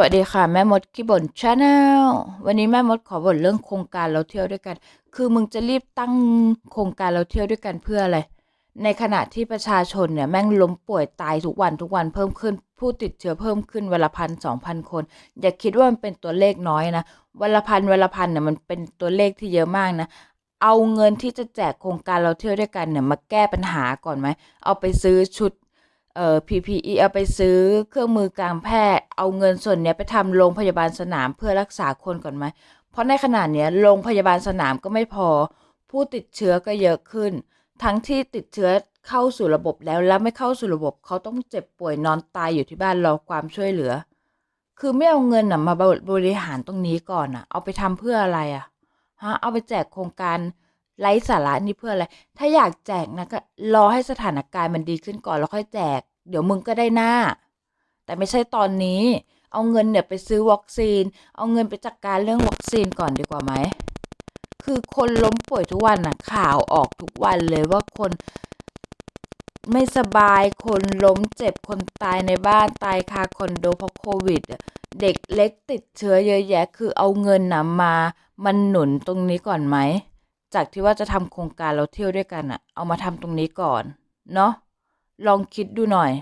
วัสดีค่ะ แม่มดขี้บ่นชาแนลวันนี้แม่มดขอบ่นเรื่องโครงการเราเที่ยวด้วยกัน คือมึงจะรีบตั้งโครงการเราเที่ยวด้วยกันเพื่ออะไร ในขณะที่ประชาชนเนี่ยแม่งล้มป่วยตายทุกวันทุกวันเพิ่มขึ้น ผู้ติดเชื้อเพิ่มขึ้นวันละพันสองพันคน อย่าคิดว่ามันเป็นตัวเลขน้อยนะวันละพันวันละพันเนี่ยมันเป็นตัวเลขที่เยอะมากนะเอาเงินที่จะแจกโครงการเราเที่ยวด้วยกันเนี่ยมาแก้ปัญหาก่อนไหมเอาไปซื้อชุด เอ่อ PPE เอาไปซื้อเครื่องมือการแพทย์ เอาเงินส่วนเนี้ยไปทำโรงพยาบาลสนามเพื่อรักษาคนก่อนไหม เพราะในขณะเนี้ยโรงพยาบาลสนามก็ไม่พอ ผู้ติดเชื้อก็เยอะขึ้น ทั้งที่ติดเชื้อเข้าสู่ระบบแล้วแล้วไม่เข้าสู่ระบบเขาต้องเจ็บป่วยนอนตายอยู่ที่บ้านรอความช่วยเหลือ คือไม่เอาเงินน่ะมาบริหารตรงนี้ก่อนอะ เอาไปทำเพื่ออะไรอะฮะเอาไปแจกโครงการไร้สาระนี่เพื่ออะไร ถ้าอยากแจกนะก็รอให้สถานการณ์มันดีขึ้นก่อนแล้วค่อยแจก เดี๋ยวมึงก็ได้หน้า แต่ไม่ใช่ตอนนี้ เอาเงินเนี่ยไปซื้อวัคซีน เอาเงินไปจัดการเรื่องวัคซีนก่อนดีกว่าไหม คือคนล้มป่วยทุกวันน่ะ ข่าวออกทุกวันเลยว่าคนไม่สบายคนล้มเจ็บคนตายในบ้านตายคาคอนโดเพราะโควิด เด็กเล็กติดเชื้อเยอะแยะ คือเอาเงินนะมามันหนุนตรงนี้ก่อนไหม จากที่ว่าจะทำโครงการเราเที่ยวด้วยกันอะเอามาทำตรงนี้ก่อน เนาะ ลองคิดดูหน่อย